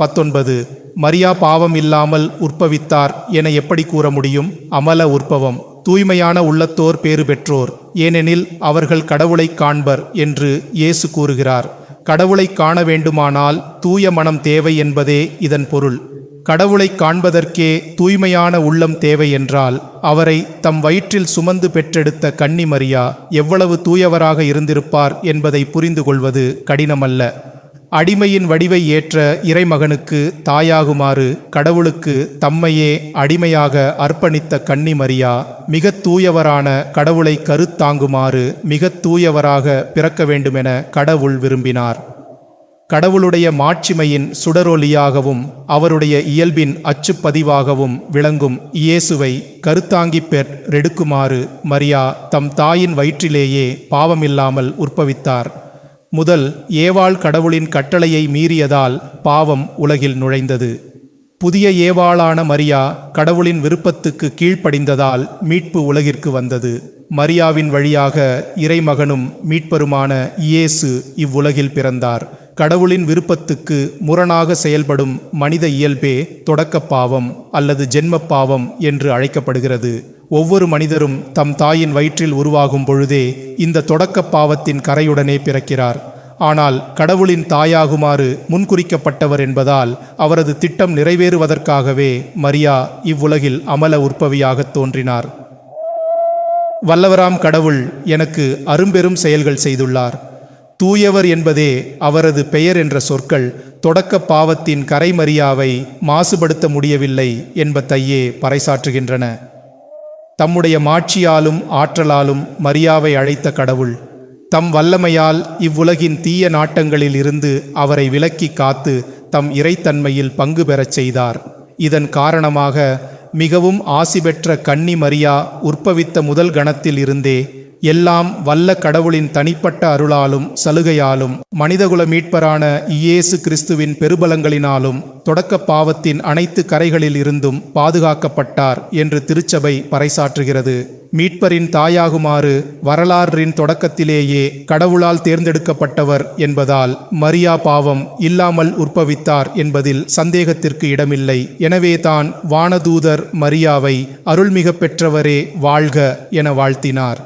பத்தொன்பது மரியா பாவம் இல்லாமல் உற்பவித்தார் என எப்படி கூற முடியும்? அமல உற்பவம். தூய்மையான உள்ளத்தோர் பேறு பெற்றோர். ஏனெனில் அவர்கள் கடவுளை காண்பர் என்று இயேசு கூறுகிறார். கடவுளை காண வேண்டுமானால் தூய மனம் தேவை என்பதே இதன் பொருள். கடவுளை காண்பதற்கே தூய்மையான உள்ளம் தேவை என்றால் அவரை தம் வயிற்றில் சுமந்து பெற்றெடுத்த கன்னி மரியா எவ்வளவு தூயவராக இருந்திருப்பார் என்பதை புரிந்து கொள்வது கடினமல்ல. அடிமையின் வடிவை ஏற்ற இறைமகனுக்கு தாயாகுமாறு கடவுளுக்கு தம்மையே அடிமையாக அர்ப்பணித்த கன்னி மரியா மிக தூயவரான கடவுளை கருத்தாங்குமாறு மிக தூயவராக பிறக்க வேண்டுமென கடவுள் விரும்பினார். கடவுளுடைய மாட்சிமையின் சுடரொலியாகவும் அவருடைய இயல்பின் அச்சுப்பதிவாகவும் விளங்கும் இயேசுவை கருத்தாங்கிப் பெற்றெடுக்குமாறு மரியா தம் தாயின் வயிற்றிலேயே பாவமில்லாமல் உற்பவித்தார். முதல் ஏவாள் கடவுளின் கட்டளையை மீறியதால் பாவம் உலகில் நுழைந்தது. புதிய ஏவாளான மரியா கடவுளின் விருப்பத்துக்கு கீழ்ப்படிந்ததால் மீட்பு உலகிற்கு வந்தது. மரியாவின் வழியாக இறைமகனும் மீட்பருமான இயேசு இவ்வுலகில் பிறந்தார். கடவுளின் விருப்பத்துக்கு முரணாக செயல்படும் மனித இயல்பே தொடக்கப்பாவம் அல்லது ஜென்மப் பாவம் என்று அழைக்கப்படுகிறது. ஒவ்வொரு மனிதரும் தம் தாயின் வயிற்றில் உருவாகும் பொழுதே இந்த தொடக்க பாவத்தின் கரையுடனே பிறக்கிறார். ஆனால் கடவுளின் தாயாகுமாறு முன்குறிக்கப்பட்டவர் என்பதால் அவரது திட்டம் நிறைவேறுவதற்காகவே மரியா இவ்வுலகில் அமல உற்பவியாகத் தோன்றினார். வல்லவராம் கடவுள் எனக்கு அரும்பெரும் செயல்கள் செய்துள்ளார். தூயவர் என்பதே அவரது பெயர் என்ற சொற்கள் தொடக்க பாவத்தின் கரைமரியாவை மாசுபடுத்த முடியவில்லை என்பதையே பறைசாற்றுகின்றன. தம்முடைய மாட்சியாலும் ஆற்றலாலும் மரியாவை அழைத்த கடவுள். தம் வல்லமையால் இவ்வுலகின் தீய நாட்டங்களில் இருந்து அவரை விலக்கி காத்து தம் இறைத்தன்மையில் பங்கு பெறச் செய்தார். இதன் காரணமாக மிகவும் ஆசி பெற்ற கன்னி மரியா உற்பவித்த முதல் கணத்தில் இருந்தே எல்லாம் வல்ல கடவுளின் தனிப்பட்ட அருளாலும் சலுகையாலும் மனிதகுல மீட்பரான இயேசு கிறிஸ்துவின் பெருபலங்களினாலும் தொடக்க பாவத்தின் அனைத்து கரைகளில் இருந்தும் பாதுகாக்கப்பட்டார் என்று திருச்சபை பறைசாற்றுகிறது. மீட்பரின் தாயாகுமாறு வரலாறின் தொடக்கத்திலேயே கடவுளால் தேர்ந்தெடுக்கப்பட்டவர் என்பதால் மரியா பாவம் இல்லாமல் உற்பவித்தார் என்பதில் சந்தேகத்திற்கு இடமில்லை. எனவே தான் வானதூதர் மரியாவை அருள்மிக பெற்றவரே வாழ்க என வாழ்த்தினார்.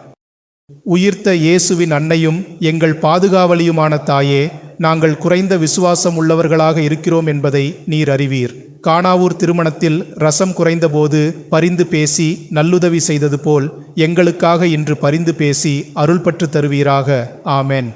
உயிர்த்த இயேசுவின் அன்னையும் எங்கள் பாதுகாவலியுமான தாயே நாங்கள் குறைந்த விசுவாசம் உள்ளவர்களாக இருக்கிறோம் என்பதை நீர் அறிவீர். காணாவூர் திருமணத்தில் ரசம் குறைந்தபோது பரிந்து பேசி நல்லுதவி செய்தது போல் எங்களுக்காக இன்று பரிந்து பேசி அருள்பற்று தருவீராக. ஆமென்.